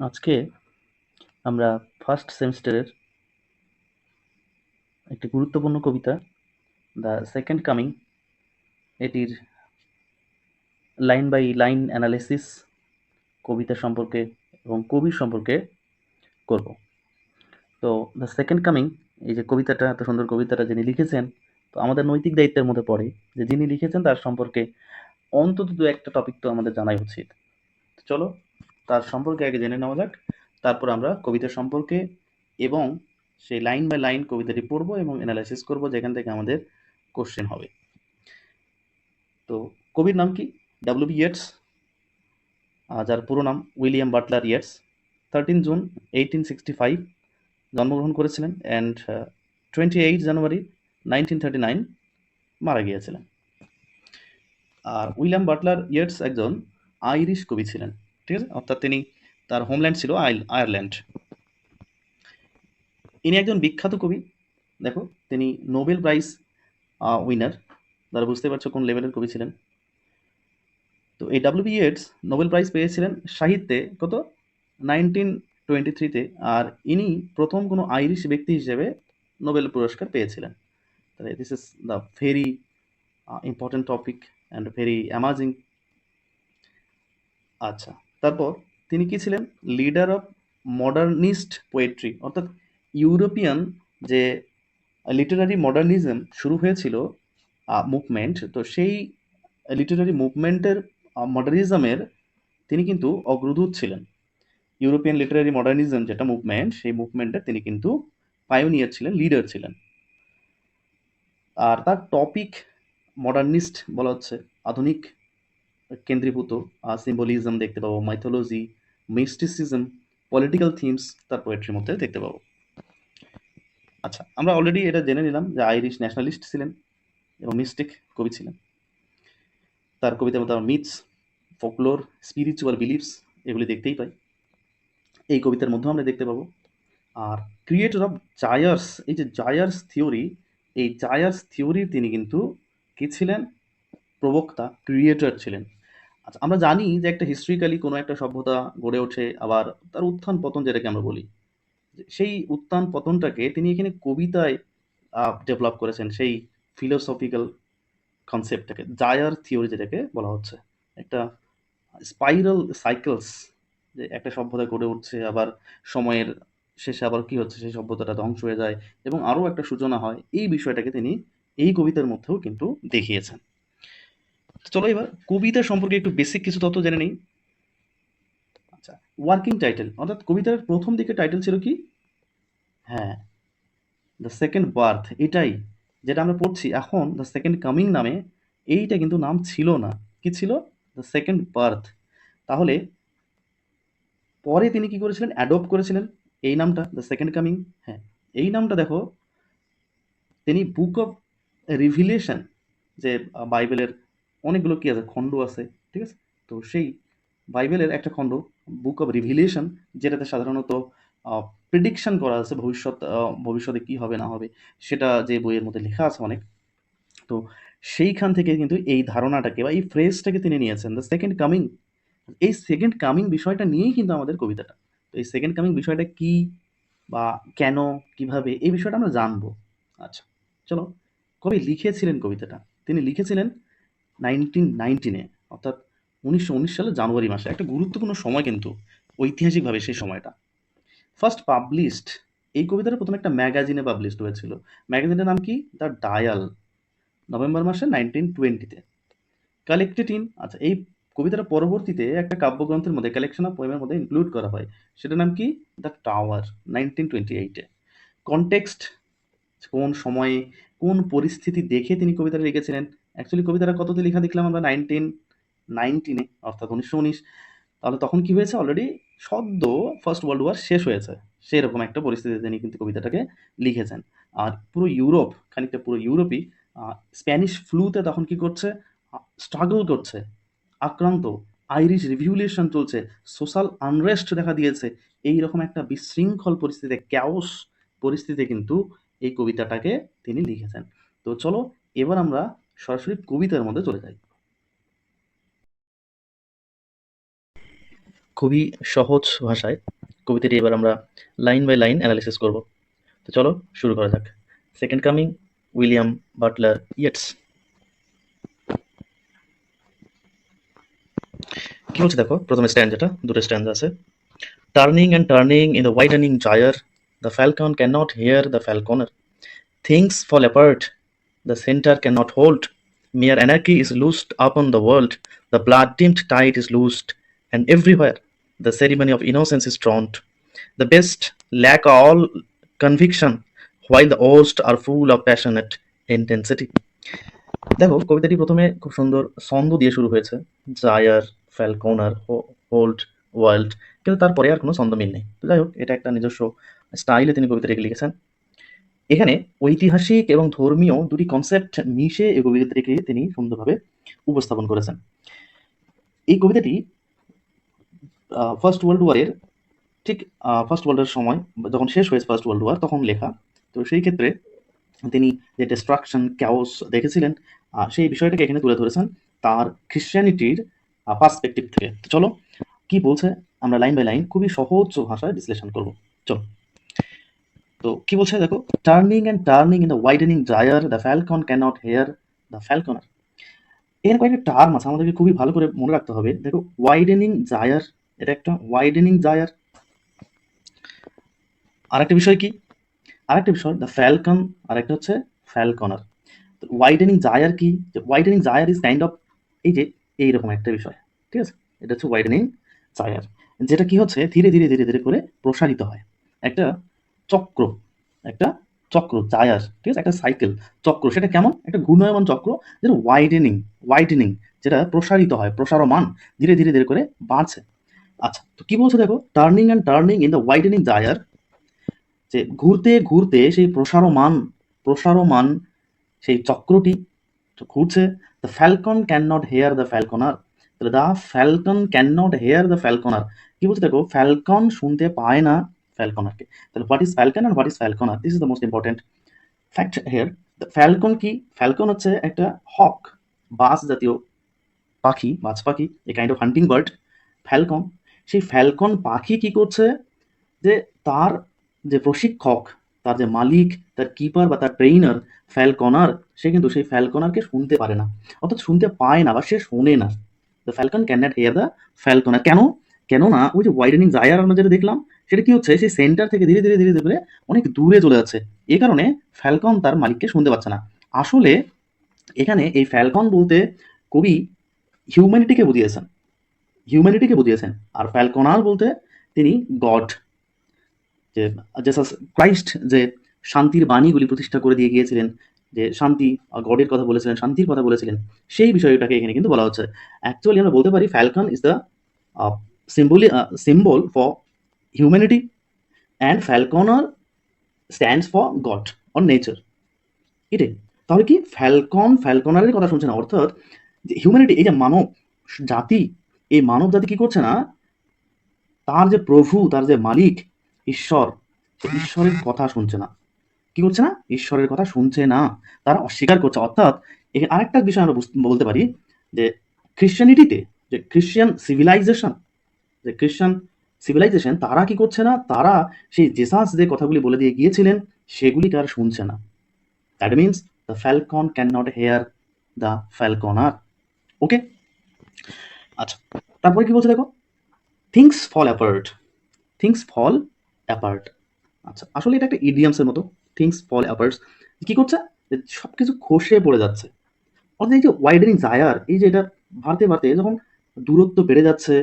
আজকে আমরা ফার্স্ট সেমিস্টারের একটি গুরুত্বপূর্ণ কবিতা দ্য সেকেন্ড কামিং এটির লাইন বাই লাইন অ্যানালিসিস কবিতা সম্পর্কে এবং কবির সম্পর্কে করব। তো দ্য সেকেন্ড কামিং এই যে কবিতাটা, এত সুন্দর কবিতাটা যিনি লিখেছেন, তো আমাদের নৈতিক দায়িত্বের মধ্যে পড়ে যে যিনি লিখেছেন তার সম্পর্কে অন্তত দু একটা টপিক তো আমাদের জানাই উচিত। চলো তার সম্পর্কে আগে জেনে নেওয়া যাক। তারপর আমরা কবিতা সম্পর্কে এবং সেই লাইন বাই লাইন কবিতাটি পড়ব এবং অ্যানালাইসিস করব যেখান থেকে আমাদের কোশ্চেন হবে। তো কবির নাম কি? ডাব্লিউ বি ইয়েটস যার পুরো নাম William Butler Yeats thirteen June eighteen sixty five জন্মগ্রহণ করেছিলেন and twenty eight January nineteen thirty nine মারা গিয়েছিলেন। আর উইলিয়াম বাটলার ইয়েটস একজন আইরিশ কবি ছিলেন। ঠিক আছে? অর্থাৎ তিনি তার হোমল্যান্ড ছিল আয়ারল্যান্ড ইনি একজন বিখ্যাত কবি। দেখো, তিনি নোবেল প্রাইজ উইনার তারা বুঝতে পারছ কোন লেভেলের কবি ছিলেন। তো এই ডাব্লিউ বি নোবেল প্রাইজ পেয়েছিলেন সাহিত্যে কত? নাইনটিন টোয়েন্টি থ্রিতে আর ইনি প্রথম কোনো আইরিশ ব্যক্তি হিসেবে নোবেল পুরস্কার পেয়েছিলেন। তাহলে this is the very important topic and very amazing আচ্ছা। তারপর তিনি কি ছিলেন? লিডার অফ মডার্নিস্ট পোয়েট্রি অর্থাৎ ইউরোপিয়ান যে লিটারারি মডার্নিজম শুরু হয়েছিল মুভমেন্ট তো সেই লিটারারি মুভমেন্টের মডার্নিজমের তিনি কিন্তু অগ্রদূত ছিলেন। ইউরোপিয়ান লিটারারি মডার্নিজম যেটা মুভমেন্ট সেই মুভমেন্টের তিনি কিন্তু পায়োনিয়ার ছিলেন লিডার ছিলেন। আর তার টপিক মডার্নিস্ট বলা হচ্ছে, আধুনিক কেন্দ্রীভূত সিম্বলিজম দেখতে পাবো মাইথোলজি মিস্টিসিজম পলিটিক্যাল থিমস তার পোয়েট্রির মধ্যে দেখতে পাবো। আচ্ছা আমরা অলরেডি এটা জেনে নিলাম যে আইরিশ ন্যাশনালিস্ট ছিলেন এবং মিস্টিক কবি ছিলেন। তার কবিতার মধ্যে মিথস ফোকলোর স্পিরিচুয়াল বিলিভস এগুলি দেখতেই পাই। এই কবিতার মধ্যেও আমরা দেখতে পাবো, আর ক্রিয়েটর অফ জায়ার্স এই যে জায়ার্স থিওরি এই জায়ার্স থিওরির তিনি কিন্তু কি ছিলেন? প্রবক্তা ক্রিয়েটর ছিলেন। আচ্ছা আমরা জানি যে একটা হিস্ট্রিক্যালি কোনো একটা সভ্যতা গড়ে ওঠে, আবার তার উত্থান পতন যেটাকে আমরা বলি। সেই উত্থান পতনটাকে তিনি এখানে কবিতায় ডেভেলপ করেছেন সেই ফিলোসফিক্যাল কনসেপ্টটাকে জায়ার থিওরি যেটাকে বলা হচ্ছে। একটা স্পাইরাল সাইকেলস যে একটা সভ্যতা গড়ে উঠছে, আবার সময়ের শেষে আবার কি হচ্ছে, সেই সভ্যতাটা ধ্বংস হয়ে যায়, এবং আরও একটা সূচনা হয়। এই বিষয়টাকে তিনি এই কবিতার মধ্যেও কিন্তু দেখিয়েছেন। চলো এবার কবিতা সম্পর্কে একটু বেসিক কিছু তথ্য জেনে নিই। আচ্ছা ওয়ার্কিং টাইটেল অর্থাৎ কবিতার প্রথম দিকে টাইটেল ছিল কি? হ্যাঁ দ্য সেকেন্ড বার্থ এটাই যেটা আমরা পড়ছি। এখন দ্য সেকেন্ড কামিং নামে এইটা কিন্তু নাম ছিল না। কি ছিল? দ্য সেকেন্ড বার্থ তাহলে পরে তিনি কি করেছিলেন? অ্যাডপ্ট করেছিলেন এই নামটা দ্য সেকেন্ড কামিং হ্যাঁ এই নামটা দেখো, তিনি বুক অফ রিভিলেশন যে বাইবেলের অনেকগুলো কি আছে? খণ্ড আছে, ঠিক আছে? তো সেই বাইবেলের একটা খণ্ড বুক অফ রিভিলেশন যেটাতে সাধারণত প্রিডিকশন করা আছে ভবিষ্যৎ ভবিষ্যতে কি হবে, না হবে, সেটা যে বইয়ের মধ্যে লেখা আছে অনেক। তো সেইখান থেকে কিন্তু এই ধারণাটাকে বা এই ফ্রেজটাকে তিনি নিয়েছেন দ্য সেকেন্ড কামিং এই সেকেন্ড কামিং বিষয়টা নিয়েই কিন্তু আমাদের কবিতাটা। তো এই সেকেন্ড কামিং বিষয়টা কি বা কেন, কীভাবে, এই বিষয়টা আমরা জানব। আচ্ছা চলো, কবি লিখেছিলেন কবিতাটা? তিনি লিখেছিলেন নাইনটিন নাইনটিনে অর্থাৎ উনিশশো উনিশ সালে জানুয়ারি মাসে, একটা গুরুত্বপূর্ণ সময় কিন্তু ঐতিহাসিকভাবে সেই সময়টা। ফার্স্ট পাবলিশড এই কবিতাটা প্রথমে একটা ম্যাগাজিনে পাবলিশড হয়েছিল। ম্যাগাজিনের নাম কি? দ্য ডায়াল নভেম্বর মাসে নাইনটিন টোয়েন্টিতে কালেক্টেড ইন আচ্ছা এই কবিতাটা পরবর্তীতে একটা কাব্যগ্রন্থের মধ্যে কালেকশন অফ পোয়েমের মধ্যে ইনক্লুড করা হয়। সেটার নাম কি? দ্য টাওয়ার নাইনটিন টোয়েন্টি এইটে কনটেক্সট কোন সময়ে কোন পরিস্থিতি দেখে তিনি কবিতাটা লিখেছিলেন? অ্যাকচুয়ালি কবিতাটা কততে লেখা দেখলাম আমরা? নাইনটিন নাইনটিনে অর্থাৎ উনিশশো উনিশ। তাহলে তখন কি হয়েছে? অলরেডি সদ্য ফার্স্ট ওয়ার্ল্ড ওয়ার শেষ হয়েছে। সেরকম একটা পরিস্থিতিতে তিনি কিন্তু কবিতাটাকে লিখেছেন। আর পুরো ইউরোপ খানিকটা পুরো ইউরোপই স্প্যানিশ ফ্লুতে তখন কি করছে? স্ট্রাগল করছে। আক্রান্ত। আইরিশ রিভিউলেশন চলছে। সোশ্যাল আনরেস্ট দেখা দিয়েছে। এই রকম একটা বিশৃঙ্খল পরিস্থিতিতে ক্যাওস পরিস্থিতিতে কিন্তু এই কবিতাটাকে তিনি লিখেছেন। তো চলো, এবার আমরা সরাসরি কবিতার মধ্যে চলে যাই খুবই সহজ ভাষায় কবিতাটি এবার আমরা লাইন বাই লাইন অ্যানালিসিস করব। তো চলো শুরু করা যাক। Second coming William Butler Yeats কি বলছে দেখো? প্রথমে স্ট্যান্ড যেটা দুটো স্ট্যান্ড আছে। Turning and turning in the widening gyre the falcon can not hear the falconer things fall apart centre can not hold mere anarchy is loosed upon the world the blood dimmed tide is loosed and everywhere the ceremony of innocence is drawned the best lack all conviction while the worst are full of passionate intensity দেখো কবিতাটি প্রথমে খুব সুন্দর ছন্দ দিয়ে শুরু হয়েছে জায়ার ফ্যালকোনার hold world কিন্তু তারপরে আর কোনো ছন্দ মিল নেই তো যাই হোক এটা একটা নিজস্ব স্টাইলে তিনি কবিতাটিকে লিখেছেন এখানে ঐতিহাসিক এবং ধর্মীয় দুটি কনসেপ্ট মিশে এই কবিতাটিকে তিনি সুন্দরভাবে উপস্থাপন করেছেন। এই কবিতাটি ফার্স্ট ওয়ার্ল্ড ওয়ারের ঠিক ফার্স্ট ওয়ার্ল্ডের সময়, যখন শেষ হয়েছে ফার্স্ট ওয়ার্ল্ড ওয়ার তখন লেখা। তো সেই ক্ষেত্রে তিনি যে ডিস্ট্রাকশন ক্যাওস দেখেছিলেন সেই বিষয়টাকে এখানে তুলে ধরেছেন তার খ্রিশ্চানিটির পার্সপেক্টিভ থেকে। চলো, কি বলছে, আমরা লাইন বাই লাইন খুবই সহজ ভাষায় বিশ্লেষণ করব। চলো। তো কি বলছে দেখো? Turning and turning in the widening gyre the falcon can't hear the falconer এখানে কয়েকটা টার্ম আছে, আমাদেরকে খুবই ভালো করে মনে রাখতে হবে। দেখো ওয়াইডেনিং জায়ার এটা একটা ওয়াইডেনিং জায়ার আরেকটা বিষয় কি? আরেকটা বিষয় দ্য ফ্যালকন আরেকটা হচ্ছে ফ্যালকনার ওয়াইডেনিং জায়ার কি? Widening gyre is kind of এই যে, এইরকম একটা বিষয়, ঠিক আছে? এটা হচ্ছে ওয়াইডেনিং জায়ার যেটা কি হচ্ছে, ধীরে ধীরে ধীরে ধীরে করে প্রসারিত হয়। একটা চক্র, একটা চক্র জায়ার ঠিক আছে? একটা সাইকেল চক্র, সেটা কেমন? একটা ঘূর্ণয়মান চক্র যেটা ওয়াইডেনিং ওয়াইডেনিং যেটা প্রসারিত হয় প্রসারমান ধীরে ধীরে ধীরে করে বাড়ছে। আচ্ছা তো কি বলছে দেখো? Turning and turning in the widening gyre যে ঘুরতে ঘুরতে সেই প্রসারমান প্রসারমান সেই চক্রটি ঘুরছে। The falcon can not hear the falconer তাহলে the falcon can not hear the falconer কি বলছে দেখো? ফ্যালকন শুনতে পায় না ফ্যালকনারকে তাহলে what is falcon R what is falconer this is the most important fact here falcon কি? ফ্যালকন হচ্ছে একটা হক বাস জাতীয় পাখি বাজ পাখি এ kind of hunting bird falcon সেই ফ্যালকন পাখি কি করছে? যে তার যে প্রশিক্ষক, তার যে মালিক, তার কিপার বা তার ট্রেইনার ফ্যালকনার সে কিন্তু সেই ফ্যালকনারকে শুনতে পারে না। অর্থাৎ শুনতে পায় না বা সে শোনে না। The falcon can not hear the falconer কেন? কেননা ওই যে ওয়াইডেনিং জায়ার আমরা যেটা দেখলাম সেটা কি হচ্ছে? সেই সেন্টার থেকে ধীরে ধীরে ধীরে ধীরে অনেক দূরে চলে যাচ্ছে। এ কারণে ফ্যালকন তার মালিককে শুনতে পাচ্ছে না। আসলে এখানে এই ফ্যালকন বলতে কবি হিউম্যানিটিকে বুঝিয়েছেন। হিউম্যানিটিকে বুঝিয়েছেন। আর ফ্যালকনার বলতে তিনি গড যে জেসাস ক্রাইস্ট যে শান্তির বাণীগুলি প্রতিষ্ঠা করে দিয়ে গিয়েছিলেন, যে শান্তি গডের কথা বলেছিলেন, শান্তির কথা বলেছিলেন, সেই বিষয়টাকে এখানে কিন্তু বলা হচ্ছে। অ্যাকচুয়ালি আমরা বলতে পারি falcon is the symbolic symbol for humanity and falconer stands for God or nature এটাই তাহলে কি ফ্যালকন ফ্যালকনারের কথা শুনছে না অর্থাৎ যে হিউম্যানিটি এই যে মানব, জাতি, এই মানব জাতি কি করছে না? তার যে প্রভু, তার যে মালিক, ঈশ্বর ঈশ্বরের কথা শুনছে না। কি করছে না? ঈশ্বরের কথা শুনছে না। তারা অস্বীকার করছে। অর্থাৎ এখানে আরেকটা বিষয় আমরা বলতে পারি যে খ্রিশ্চানিটিতে যে খ্রিশ্চান সিভিলাইজেশন যে খ্রিশ্চান সিভিলাইজেশন তারা কি করছে না? তারা সেই জেসাস যে কথাগুলি বলে দিয়ে গিয়েছিলেন সেগুলি তারা শুনছে না। That means the falcon can not hear the falconer okay আচ্ছা তারপরে কি বলছে দেখো? Things fall apart things fall apart আচ্ছা আসলে এটা একটা ইডিয়ামসের মতো। থিংস ফল অ্যাপার্টস কি করছে? সব কিছু খসে পড়ে যাচ্ছে। অর্থাৎ এই যে ওয়াইডেনিং জায়ার এই যে এটা বাড়তে বাড়তে যখন দূরত্ব বেড়ে যাচ্ছে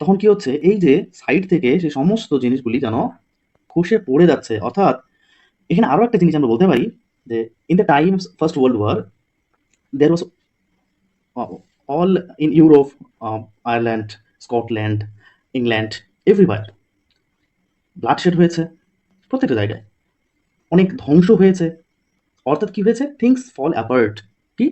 তখন কি হচ্ছে? এই যে সাইড থেকে সেই সমস্ত জিনিসগুলি যেন খসে পড়ে যাচ্ছে। অর্থাৎ এখানে আরও একটা জিনিস আমরা বলতে পারি যে in the times First World War there was all in Europe Ireland Scotland England everywhere bloodshed হয়েছে প্রত্যেকটা জায়গায়। অনেক ধ্বংস হয়েছে। অর্থাৎ কি হয়েছে? থিংস ফল অ্যাপার্ট কি?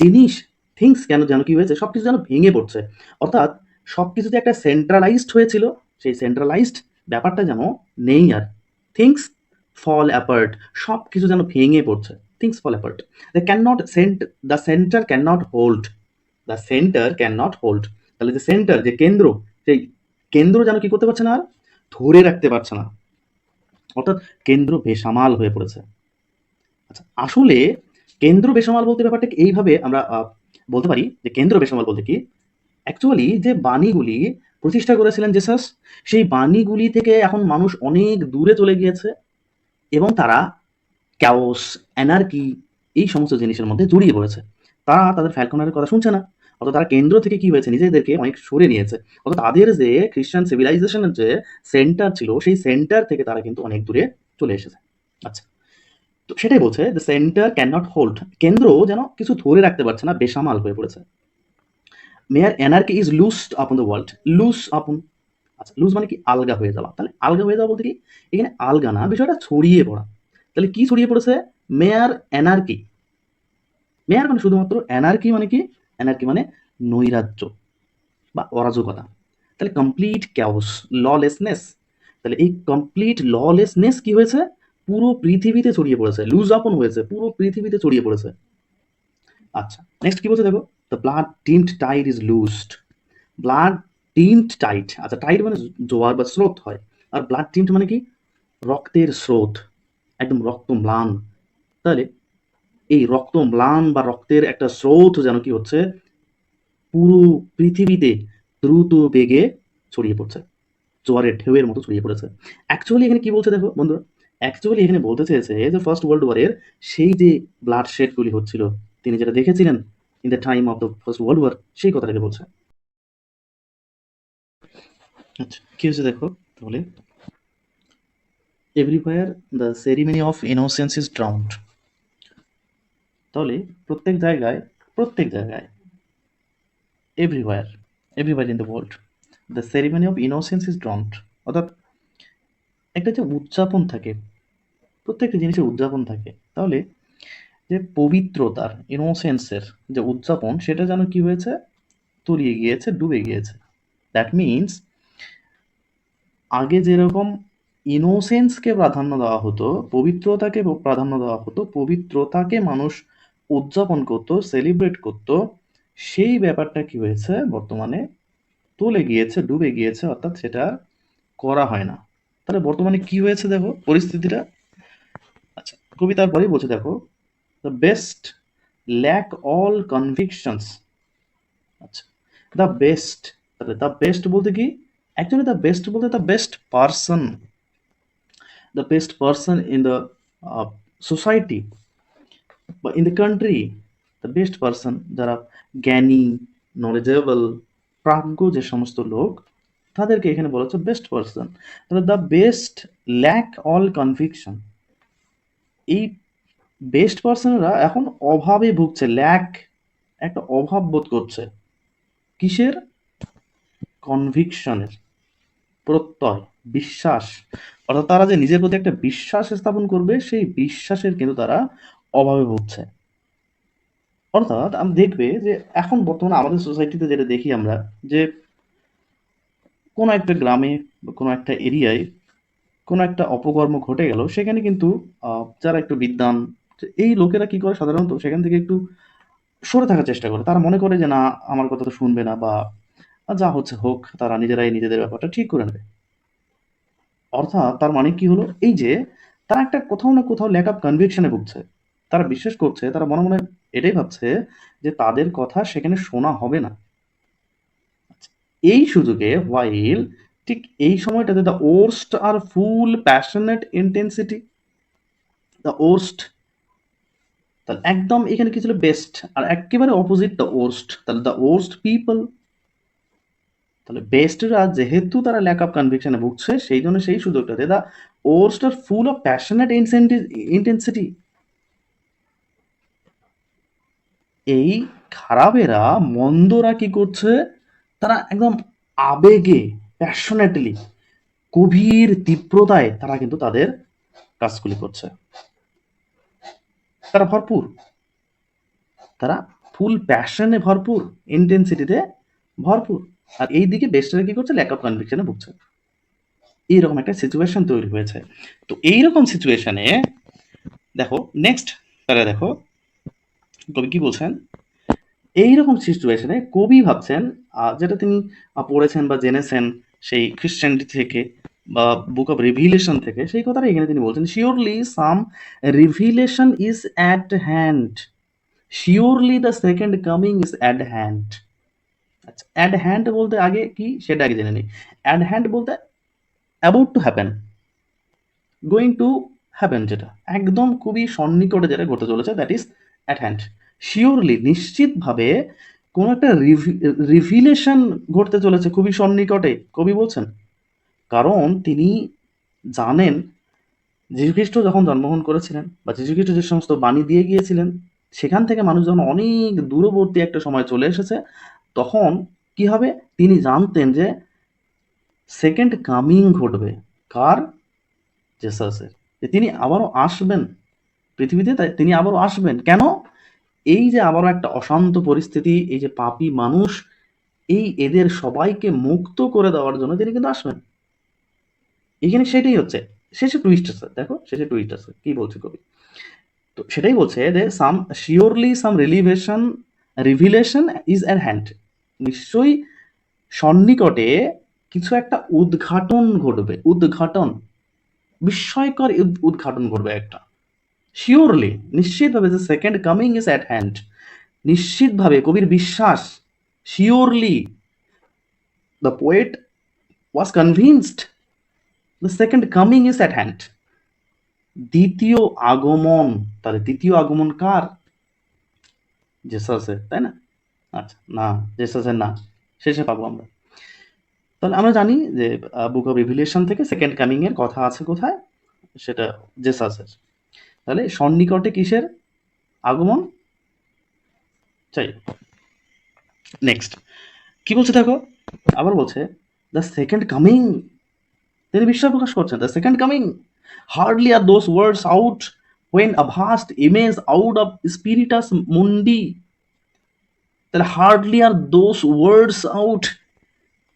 জিনিস থিংস কেন, যেন কি হয়েছে? সব কিছু যেন ভেঙে পড়ছে। অর্থাৎ সব কিছুতে একটা সেন্ট্রালাইজড হয়েছিল, সেই সেন্ট্রালাইজড ব্যাপারটা যেন নেই আর। থিংস ফল অ্যাপার্ট সব কিছু যেন ভেঙে পড়ছে। Things fall apart the can not cent the centre can not hold the centre can not hold তাহলে যে সেন্টার যে কেন্দ্র, সেই কেন্দ্র যেন কি করতে পারছে না আর? ধরে রাখতে পারছে না। অর্থাৎ কেন্দ্র বেসামাল হয়ে পড়েছে। আচ্ছা আসলে কেন্দ্র বেসামাল বলতে ব্যাপারটা এইভাবে আমরা বলতে পারি যে কেন্দ্র বেসামাল বলতে কি? অ্যাকচুয়ালি যে বাণীগুলি প্রতিষ্ঠা করেছিলেন জেসাস সেই বাণীগুলি থেকে এখন মানুষ অনেক দূরে চলে গিয়েছে এবং তারা ক্যাওস অ্যানার্কি এই সমস্ত জিনিসের মধ্যে জড়িয়ে পড়েছে। তারা তাদের ফ্যালকনারের কথা শুনছে না। অর্থাৎ তারা কেন্দ্র থেকে কি হয়েছে? নিজেদেরকে অনেক সরে নিয়েছে। অর্থাৎ তাদের যে খ্রিস্টান সিভিলাইজেশনের যে সেন্টার ছিল, সেই সেন্টার থেকে তারা কিন্তু অনেক দূরে চলে এসেছে। আচ্ছা তো সেটাই বলছে the centre can not hold কেন্দ্র যেন কিছু ধরে রাখতে পারছে না, বেসামাল হয়ে পড়েছে। Mere anarchy is loose upon the world loose upon আচ্ছা লুজ মানে কি? আলগা হয়ে যাওয়া। তাহলে আলগা হয়ে যাওয়া বলতে কি? এখানে আলগা না, বিষয়টা ছড়িয়ে পড়া। তাহলে কি ছড়িয়ে পড়েছে? মেয়ার এনার্কি মেয়ার মানে শুধুমাত্র এনার্কি মানে কি? এনার্কি মানে নৈরাজ্য বা অরাজকতা। তাহলে কমপ্লিট ক্যাওস ললেসনেস তাহলে এই কমপ্লিট ললেসনেস কি হয়েছে? পুরো পৃথিবীতে ছড়িয়ে পড়েছে। লুজ আপন হয়েছে, পুরো পৃথিবীতে ছড়িয়ে পড়েছে। আচ্ছা নেক্সট কি বলছে দেখো? The blood dimmed tide is loosed blood dimmed tight আচ্ছা টাইট মানে জোয়ার বা স্রোত হয়। আর ব্লাড টিমড মানে কি? রক্তের স্রোত, একদম রক্ত ম্লান। তাহলে এই রক্ত ম্লান বা রক্তের একটা স্রোত যেন কি হচ্ছে? পুরো পৃথিবীতে দ্রুত বেগে ছড়িয়ে পড়ছে। জোয়ারের ঢেউয়ের মতো ছড়িয়ে পড়েছে। অ্যাকচুয়ালি এখানে কি বলছে দেখো বন্ধুরা? অ্যাকচুয়ালি এখানে বলতে চেয়েছে যে ফার্স্ট ওয়ার্ল্ড ওয়ারের সেই যে ব্লাড শেডগুলি হচ্ছিল, তিনি যেটা দেখেছিলেন in the time of the First World War সেই কথাটাকে বলছে। আচ্ছা কি হচ্ছে দেখো, তাহলে? Everywhere the ceremony of innocence is drowned তাহলে প্রত্যেক জায়গায় প্রত্যেক জায়গায় everywhere everywhere in the world the ceremony of innocence is drowned অর্থাৎ একটা যে উদযাপন থাকে, প্রত্যেকটা জিনিসের উদযাপন থাকে, তাহলে যে পবিত্রতার ইনোসেন্সের যে উদযাপন, সেটা যেন কি হয়েছে? তলিয়ে গিয়েছে, ডুবে গিয়েছে। দ্যাট মিনস আগে যেরকম ইনোসেন্সকে প্রাধান্য দেওয়া হতো, পবিত্রতাকে প্রাধান্য দেওয়া হতো, পবিত্রতাকে মানুষ উদযাপন করতো সেলিব্রেট করতো, সেই ব্যাপারটা কি হয়েছে? বর্তমানে তলে গিয়েছে, ডুবে গিয়েছে, অর্থাৎ সেটা করা হয় না। তাহলে বর্তমানে কি হয়েছে দেখো, পরিস্থিতিটা? আচ্ছা কবিতার পরেই বলছে দেখো the best lack all convictions আচ্ছা দ্য বেস্ট তাহলে দ্য বেস্ট বলতে কি? অ্যাকচুয়ালি দ্য বেস্ট বলতে the best person the best person in the society বা in the country the best person যারা জ্ঞানী নলেজেবল প্রাজ্ঞ যে সমস্ত লোক, তাদেরকে এখানে বলা হচ্ছে বেস্ট পারসন তাহলে the best lack all conviction এই বেস্ট পার্সনরা এখন অভাবে ভুগছে, ল্যাক, একটা অভাব বোধ করছে। কিসের? কনভিকশনের প্রত্যয়, বিশ্বাস। অর্থাৎ তারা যে নিজের প্রতি একটা বিশ্বাস স্থাপন করবে, সেই বিশ্বাসের কিন্তু তারা অভাবে ভুগছে। অর্থাৎ আমি দেখবে যে এখন বর্তমানে আমাদের সোসাইটিতে যেটা দেখি আমরা, যে কোনো একটা গ্রামে কোনো একটা এরিয়ায় কোনো একটা অপকর্ম ঘটে গেল, সেখানে কিন্তু যারা একটু বিদ্যান এই লোকেরা কি করে সাধারণত? সেখান থেকে একটু সরে থাকার চেষ্টা করে। তারা মনে করে যে, না, আমার কথা তো শুনবে না বা যা হচ্ছে হোক, তারা নিজেরাই নিজেদের ব্যাপারটা ঠিক করে নেবে। অর্থাৎ তার মানে কি হলো? এই যে, তারা একটা কোথাও না কোথাও ল্যাক অফ কনভিকশনে ভুগছে। তারা বিশ্বাস করছে, তারা মনে মনে এটাই ভাবছে যে, তাদের কথা সেখানে শোনা হবে না। এই সুযোগে হোয়াইল ঠিক এই সময়টাতে the worst are full passionate intensity the worst তাহলে একদম এখানে কি ছিল? বেস্ট আর একেবারে অপোজিট দ্য ওর্স্ট তাহলে দ্য ওর্স্ট পিপল তাহলে বেস্টরা যেহেতু তারা ল্যাক অফ কনভিকশনে ভুগছে, সেই জন্য সেই সুযোগটাতে the worst are full of passionate intensity এই খারাপেরা মন্দরা কি করছে? তারা একদম আবেগে প্যাশনেটলি গভীর তীব্রতায় তারা কিন্তু তাদের কাজগুলি করছে। তারা ভরপুর। তারা ফুল প্যাশনে ভরপুর ইন্টেন্সিটিতে ভরপুর। আর এই দিকে বেস্টারে কি করছে? ল্যাক অফ কনভিকশনে ভুগছে। এইরকম একটা সিচুয়েশন তৈরি হয়েছে। তো এইরকম সিচুয়েশনে দেখো নেক্সট তারা দেখো, কবি কি বলছেন? এইরকম সিচুয়েশনে কবি ভাবছেন যেটা তিনি পড়েছেন বা জেনেছেন সেই খ্রিস্টানিটি থেকে বা বুক অফ রিভিলেশন থেকে, সেই কথাটা এখানে তিনি বলছেন surely some revelation is at hand surely the second coming is at hand আচ্ছা অ্যাট হ্যান্ড বলতে আগে কি? সেটা আগে জেনে নিই। অ্যাট হ্যান্ড বলতে about to happen going to happen যেটা, একদম খুবই সন্নিকটে যেটা ঘটতে চলেছে that is at hand surely নিশ্চিতভাবে কোনো একটা রিভিলেশন ঘটতে চলেছে, খুবই সন্নিকটে। কবি বলছেন কারণ তিনি জানেন যীশুখ্রিস্ট যখন জন্মগ্রহণ করেছিলেন বা যীশুখ্রিস্ট যে সমস্ত বাণী দিয়ে গিয়েছিলেন, সেখান থেকে মানুষ যখন অনেক দূরবর্তী একটা সময় চলে এসেছে, তখন কি হবে? তিনি জানতেন যে সেকেন্ড কামিং ঘটবে। কার? জেসাসের। যে তিনি আবারও আসবেন পৃথিবীতে, তাই তিনি আবারও আসবেন। কেন? এই যে আবারও একটা অশান্ত পরিস্থিতি, এই যে পাপী মানুষ, এই এদের সবাইকে মুক্ত করে দেওয়ার জন্য তিনি কিন্তু আসবেন। এখানে সেটাই হচ্ছে, শেষে টুইস্ট আছে, দেখো শেষে টুইস্ট আছে, কি বলছে কবি? তো সেটাই বলছে যে some surely some revelation revelation is at hand নিশ্চয়ই সন্নিকটে কিছু একটা উদ্ঘাটন ঘটবে, উদ্ঘাটন, বিস্ময়কর উদ্ঘাটন ঘটবে একটা। শিওরলি নিশ্চিতভাবে যে second coming is at hand নিশ্চিতভাবে কবির বিশ্বাস surely the poet was convinced the second coming is at hand দ্বিতীয় আগমন, তাহলে দ্বিতীয় আগমন কার? জেসাসের তাই না? আচ্ছা না জেসাসের না, শেষে পাবো আমরা। তাহলে আমরা জানি যে বুক অফ রিভিলেশন থেকে সেকেন্ড কামিং এর কথা আছে কোথায়? সেটা জেসাসের তাহলে সন্নিকটে কিসের আগমন? চাই। নেক্সট কি বলছে দেখো? আবার বলছে দ্য সেকেন্ড কামিং তিনি বিশ্বাস প্রকাশ করছেন the second coming hardly are those words out when a vast image out of spiritus Mundi তাহলে hardly are those words out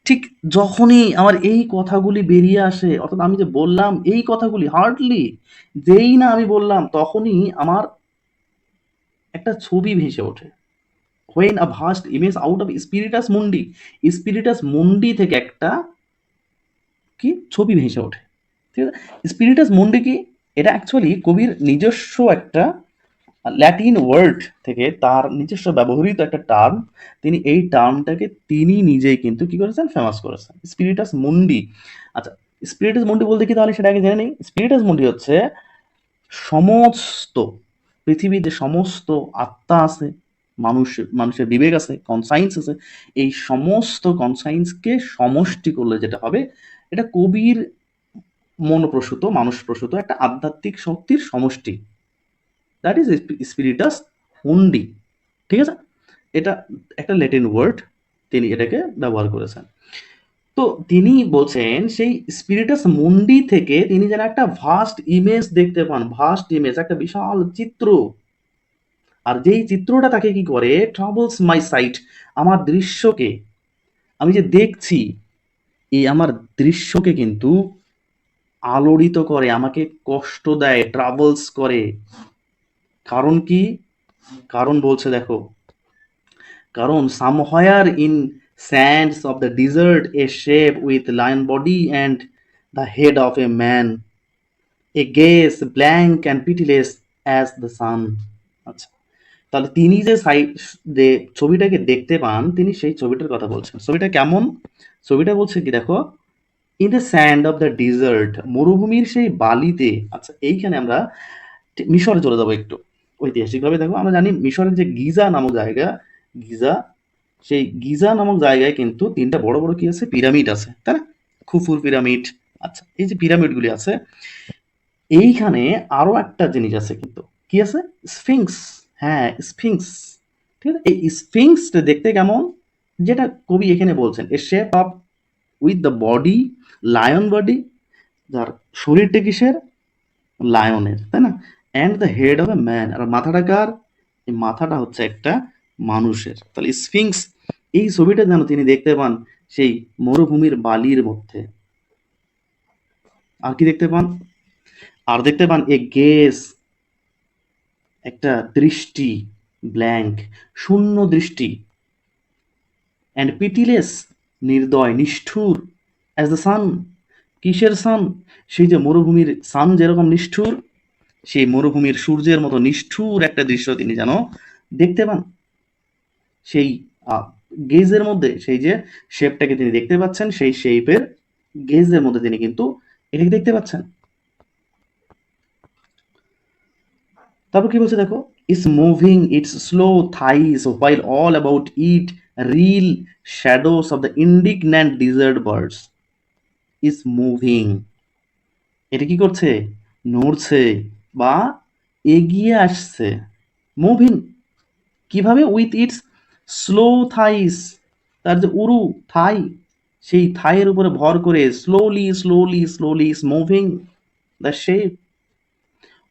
ঠিক যখনই আমার এই কথাগুলি বেরিয়ে আসে, অর্থাৎ আমি যে বললাম এই কথাগুলি হার্ডলি যেই না আমি বললাম, তখনই আমার একটা ছবি ভেসে ওঠে। When a vast image out of Spiritus Mundi Spiritus Mundi থেকে একটা কি? ছবি ভেসে ওঠে। ঠিক আছে? স্পিরিটাস মুন্ডি কি? এটা অ্যাকচুয়ালি কবির নিজস্ব একটা ল্যাটিন ওয়ার্ড থেকে তার নিজস্ব ব্যবহৃত একটা টার্ম তিনি এই টার্মটাকে তিনি নিজেই কিন্তু কি করেছেন? ফেমাস করেছেন। স্পিরিটাস মুন্ডি। আচ্ছা স্পিরিটাস মুন্ডি বলতে কি তাহলে সেটা আগে জেনে নেই? স্পিরিটাস মুন্ডি হচ্ছে সমস্ত, পৃথিবীতে সমস্ত আত্মা আছে, মানুষ মানুষের বিবেক আছে কনসাইন্স আছে। এই সমস্ত কনসাইন্সকে সমষ্টি করলে যেটা হবে এটা কবির মনোপ্রসূত মানুষ প্রসূত একটা আধ্যাত্মিক শক্তির সমষ্টি। দ্যাট ইজ স্পিরিটাস হুন্ডি ঠিক আছে? এটা একটা ল্যাটিন ওয়ার্ড তিনি এটাকে ব্যবহার করেছেন। তো তিনি বলছেন, সেই স্পিরিটাস মুন্ডি থেকে তিনি যেন একটা ভাস্ট ইমেজ দেখতে পান ভাস্ট ইমেজ একটা বিশাল চিত্র। আর যেই চিত্রটা তাকে কি করে? ট্রাভেলস মাই সাইট আমার দৃশ্যকে। আমি যে দেখছি এই আমার দৃশ্যকে কিন্তু আলোড়িত করে, আমাকে কষ্ট দেয় ট্রাভেলস করে। কারণ কি? কারণ বলছে দেখো, কারণ somewhere in sands of the desert a shape with lion body and the head of a man a gaze blank and pitiless as the sun আচ্ছা তাহলে তিনি যে সাইড যে ছবিটাকে দেখতে পান, তিনি সেই ছবিটার কথা বলছেন। ছবিটা কেমন? ছবিটা বলছে কি দেখো? In the sand of the desert মরুভূমির সেই বালিতে আচ্ছা এইখানে আমরা মিশরে চলে যাব একটু। ঐতিহাসিকভাবে দেখো, আমরা জানি মিশরের যে গিজা নামক জায়গা, গিজা, সেই গিজা নামক জায়গায় কিন্তু তিনটা বড় বড় কি আছে? পিরামিড আছে, তাই না? খুফুর পিরামিড আচ্ছা এই যে পিরামিডগুলি আছে, এইখানে আরও একটা জিনিস আছে কিন্তু। কি আছে? স্ফিংস হ্যাঁ স্ফিংস। ঠিক আছে? এই স্ফিংসটা দেখতে কেমন? যেটা কবি এখানে বলছেন a shape of with the body lion body যার শরীরটা কিসের? লায়নের তাই না? And the head of a man আর মাথাটা কার? এই মাথাটা হচ্ছে একটা মানুষের। তাহলে স্ফিংস, এই ছবিটা যেন তিনি দেখতে পান সেই মরুভূমির বালির মধ্যে। আর কি দেখতে পান? আর দেখতে পান এ গেস একটা দৃষ্টি ব্ল্যাঙ্ক শূন্য দৃষ্টি। অ্যান্ড পিটিলেস নির্দয়, নিষ্ঠুর অ্যাজ দ্য সান কিসের সান সেই যে মরুভূমির সান যেরকম নিষ্ঠুর, সেই মরুভূমির সূর্যের মতো নিষ্ঠুর একটা দৃশ্য তিনি যেন দেখতে পান। সেই গেজের মধ্যে, সেই যে শেপটাকে তিনি দেখতে পাচ্ছেন, সেই শেপের গেজের মধ্যে তিনি কিন্তু এটাকে দেখতে পাচ্ছেন। তারপর কি বলছে দেখো? It's moving its slow thighs while all about it reel shadows of the indignant desert birds is moving এটা কি করছে? নড়ছে বা এগিয়ে আসছে। মুভিং কীভাবে? উইথ ইটস স্লো থাইস তার যে উরু থাই, সেই থাইয়ের উপরে ভর করে slowly slowly slowly is moving the shape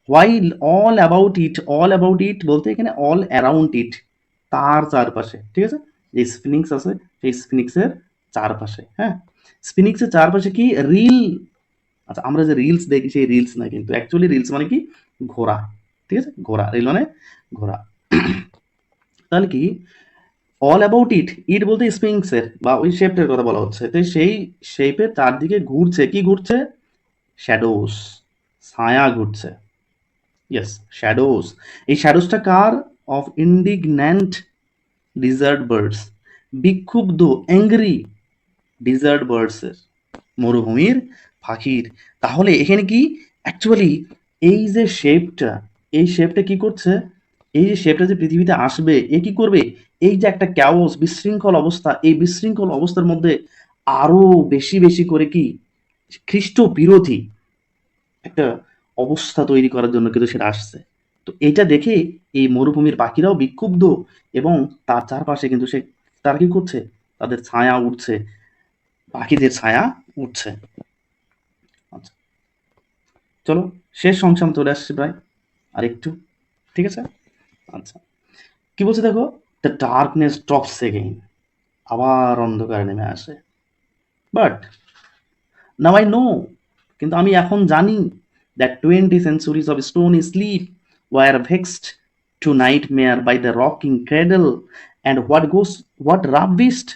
while all about it all about it বলতে এখানে অল অ্যারাউন্ড ইট তার চারপাশে, ঠিক আছে? যে স্পিনিক্স আছে, সেই স্পিনিক্সের চারপাশে হ্যাঁ? স্পিনিক্সের চারপাশে কি রিল আচ্ছা আমরা যে রিলস দেখি, সেই রিলস না কিন্তু অ্যাকচুয়ালি রিলস মানে কি? ঘোড়া, ঠিক আছে? ঘোড়া রিল মানে ঘোড়া। তাহলে কি? অল অ্যাবাউট ইট ইট বলতে স্পিংসের বা ওই শেপটার কথা বলা হচ্ছে। তো সেই শেপের চারদিকে ঘুরছে, কি ঘুরছে? শ্যাডোস ছায়া ঘুরছে। ইয়েস শ্যাডোস এই শ্যাডোসটা কার? অফ ইন্ডিগন্যান্ট ডিজার্ট বার্ডস, বিক্ষুব্ধ অ্যাংরি ডিজার্ট বার্ডসের মরুভূমির পাখির। তাহলে এখানে কি অ্যাকচুয়ালি এই যে শেপটা এই শেপটা কি করছে? এই যে শেপটা যে পৃথিবীতে আসবে, এ কি করবে? এই যে একটা ক্যাওস বিশৃঙ্খল অবস্থা, এই বিশৃঙ্খল অবস্থার মধ্যে আরও বেশি বেশি করে কি খ্রিস্ট বিরোধী একটা অবস্থা তৈরি করার জন্য কিন্তু সেটা আসছে। তো এটা দেখে এই মরুভূমির পাখিরাও বিক্ষুব্ধ এবং তার চারপাশে কিন্তু সে, তারা কি করছে? তাদের ছায়া উঠছে পাখিদের ছায়া উঠছে আচ্ছা। চলো, শেষ সংসাম চলে আসছে প্রায় আর একটু ঠিক আছে? আচ্ছা। কি বলছে দেখো? দ্য ডার্কনেস টপস এগেইন আবার অন্ধকারে নেমে আসে। বাট নাও আই নো কিন্তু আমি এখন জানি that twenty centuries of stony sleep were vexed to nightmare by the rocking cradle and what goes what ravished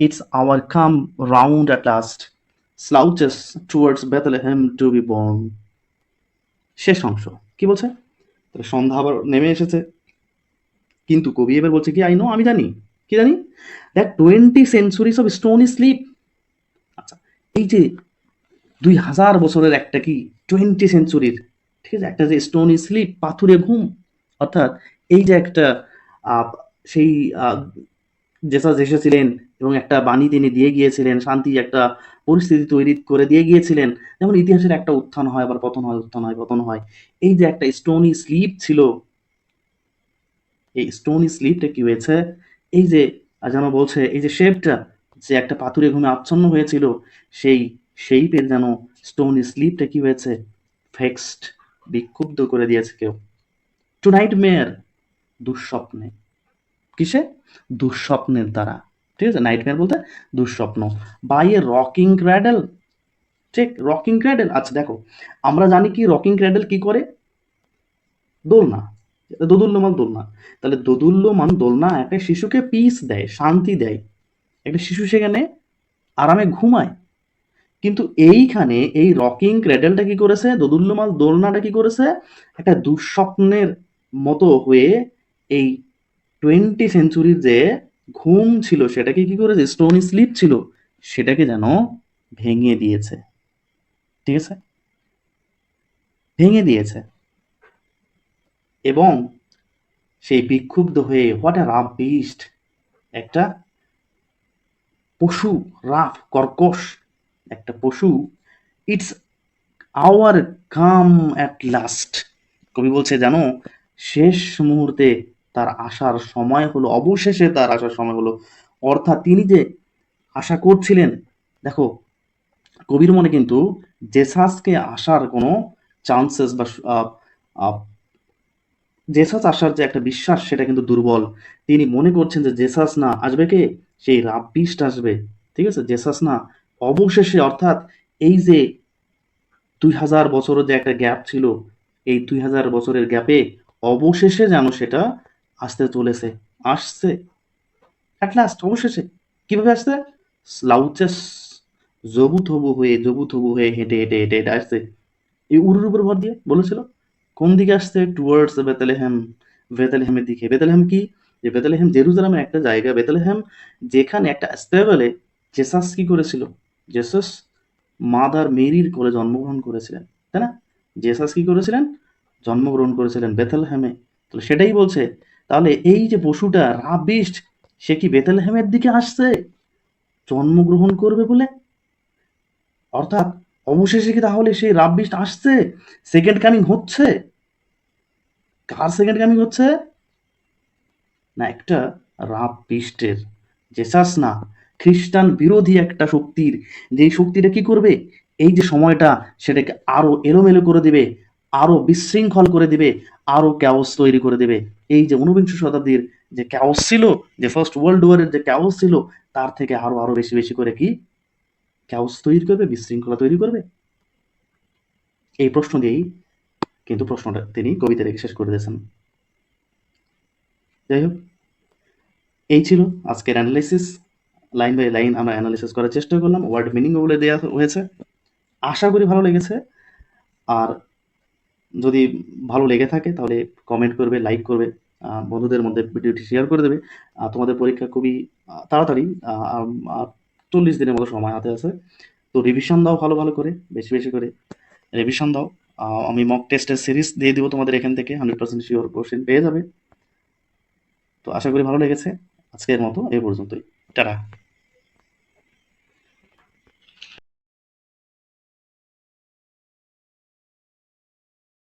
its hour come round at last slouches towards bethlehem to be born শেষ অংশ কি বলছে তাহলে সন্ধ্যা আবার নেমে এসেছে কিন্তু কবি এবার বলছে কি আই নো আমি জানি কি জানি that twenty centuries of stony sleep আচ্ছা এই যে দুই হাজার বছরের একটা কি টোয়েন্টি সেঞ্চুরির ঠিক আছে? একটা যে স্টোন স্লিপ পাথুরে ঘুম, অর্থাৎ এই যে একটা সেই জেসাস এসেছিলেন এবং একটা বাণী তিনি দিয়ে গিয়েছিলেন, শান্তি একটা পরিস্থিতি তৈরি করে দিয়ে গিয়েছিলেন, যেমন ইতিহাসের একটা উত্থান হয়, আবার পতন হয়, উত্থান হয়, পতন হয়। এই যে একটা স্টোনি স্লিপ ছিল, এই স্টোনি স্লিপটা কি হয়েছে? এই যে যেন বলছে, এই যে শেপটা যে একটা পাথুরে ঘুমে আচ্ছন্ন হয়েছিল, সেই শেপের যেন স্টোনি স্লিপটা কি হয়েছে? ফেক্সড বিক্ষুব্ধ করে দিয়েছে কেউ। টু নাইট মেয়ার দুঃস্বপ্নে। কিসে? দুঃস্বপ্নের দ্বারা। ঠিক আছে? নাইট মেয়ার বলতে দুঃস্বপ্ন। বাই এ রকিং ক্র্যাডেল ঠিক রকিং ক্র্যাডেল আচ্ছা দেখো, আমরা জানি কি রকিং ক্র্যাডেল কি করে? দোলনা। দোদুল্যমান দোলনা। তাহলে দোদুল্যমান দোলনা একটা শিশুকে পিস দেয়, শান্তি দেয়। একটা শিশু সেখানে আরামে ঘুমায়। কিন্তু এইখানে এই রকিং ক্রেডেলটা কি করেছে? দোদুল্যমান দোলনাটা কি করেছে? একটা দুঃস্বপ্নের মতো হয়ে এই টোয়েন্টি সেঞ্চুরির যে ঘুম ছিল, সেটাকে কি করেছে? স্টোন স্লিপ ছিল, সেটাকে যেন ভেঙে দিয়েছে। ঠিক আছে? ভেঙে দিয়েছে। এবং সেই বিক্ষুব্ধ হয়ে হোয়াট আ রাফ বিস্ট একটা পশু, রাফ, কর্কশ একটা পশু its hour come at last কবি বলছে, জানো, শেষ মুহূর্তে তার আসার সময় হলো, অবশেষে তার আসার সময় হলো। অর্থাৎ তিনি যে আশা করছিলেন, দেখো, কবির মনে কিন্তু জেসাসকে আসার কোনো চান্সেস বা জেসাস আসার যে একটা বিশ্বাস, সেটা কিন্তু দুর্বল। তিনি মনে করছেন যে জেসাস না আসবে কে? সেই রাব্বিস্ট আসবে। ঠিক আছে? জেসাস না অবশেষে অর্থাৎ এই যে দুই হাজার বছরের যে একটা গ্যাপ ছিল, এই দুই হাজার বছরের গ্যাপে অবশেষে যেন সেটা আসতে চলেছে, আসছে। অ্যাট লাস্ট অবশেষে। কীভাবে আসছে? স্লাউচেস জবু থবু হয়ে জবু থবু হয়ে হেঁটে হেঁটে হেঁটে হেঁটে আসছে। এই উরুর উপর ভর দিয়ে বলেছিল, কোন দিকে আসছে? টুয়ার্ডস বেতেলেহেম বেতেলেহেমের দিকে। বেতেলেহেম কি? যে বেতেলেহেম জেরুজালেমের একটা জায়গা বেতেলেহেম যেখানে একটা স্টেবলে জেসাস কি করেছিল? জেসাস মাদার মেরির কোলে জন্মগ্রহণ করেছিলেন, তাই না? জেসাস কি করেছিলেন? জন্মগ্রহণ করেছিলেন বেথেলহেমে। তাহলে সেটাই বলছে, তাহলে এই যে পশুটা রাবিস্ট সে কি বেথেলহেমের দিকে আসছে? জন্মগ্রহণ করবে বলে? অর্থাৎ অবশেষে কি তাহলে সেই রাবিস্ট আসছে? সেকেন্ড কামিং হচ্ছে? কার সেকেন্ড কামিং হচ্ছে? না, একটা রাবিস্টের জেসাস না। খ্রিস্টান বিরোধী একটা শক্তির। যে শক্তিটা কি করবে? এই যে সময়টা, সেটাকে আরও এলোমেলো করে দিবে, আরও বিশৃঙ্খল করে দিবে, আরও ক্যাওস তৈরি করে দেবে। এই যে ঊনবিংশ শতাব্দীর যে ক্যাওস ছিল, যে ফার্স্ট ওয়ার্ল্ড ওয়ারের যে ক্যাওস ছিল, তার থেকে আরও আরও বেশি বেশি করে কি? ক্যাওস তৈরি করবে, বিশৃঙ্খলা তৈরি করবে। এই প্রশ্ন দিয়েই কিন্তু প্রশ্নটা তিনি কবিতা রেখে শেষ করে দিয়েছেন। যাই হোক, এই ছিল আজকের অ্যানালিসিস লাইন বাই লাইন আমরা অ্যানালিসিস করার চেষ্টা করলাম ওয়ার্ড মিনিংও বলে দেওয়া হয়েছে। আশা করি ভালো লেগেছে। আর যদি ভালো লেগে থাকে তাহলে কমেন্ট করবে লাইক করবে বন্ধুদের মধ্যে ভিডিওটি শেয়ার করে দেবে। আর তোমাদের পরীক্ষা খুবই তাড়াতাড়ি চল্লিশ দিনের মতো সময় হাতে আছে। তো রিভিশন দাও ভালো ভালো করে, বেশি বেশি করে। রিভিশন দাও। আমি মক টেস্টের সিরিজ দিয়ে দিব তোমাদের এখান থেকে হান্ড্রেড পার্সেন্ট শিওর কোশ্চেন পেয়ে যাবে। তো আশা করি ভালো লেগেছে। আজকের মতো এই পর্যন্তই। টাটা।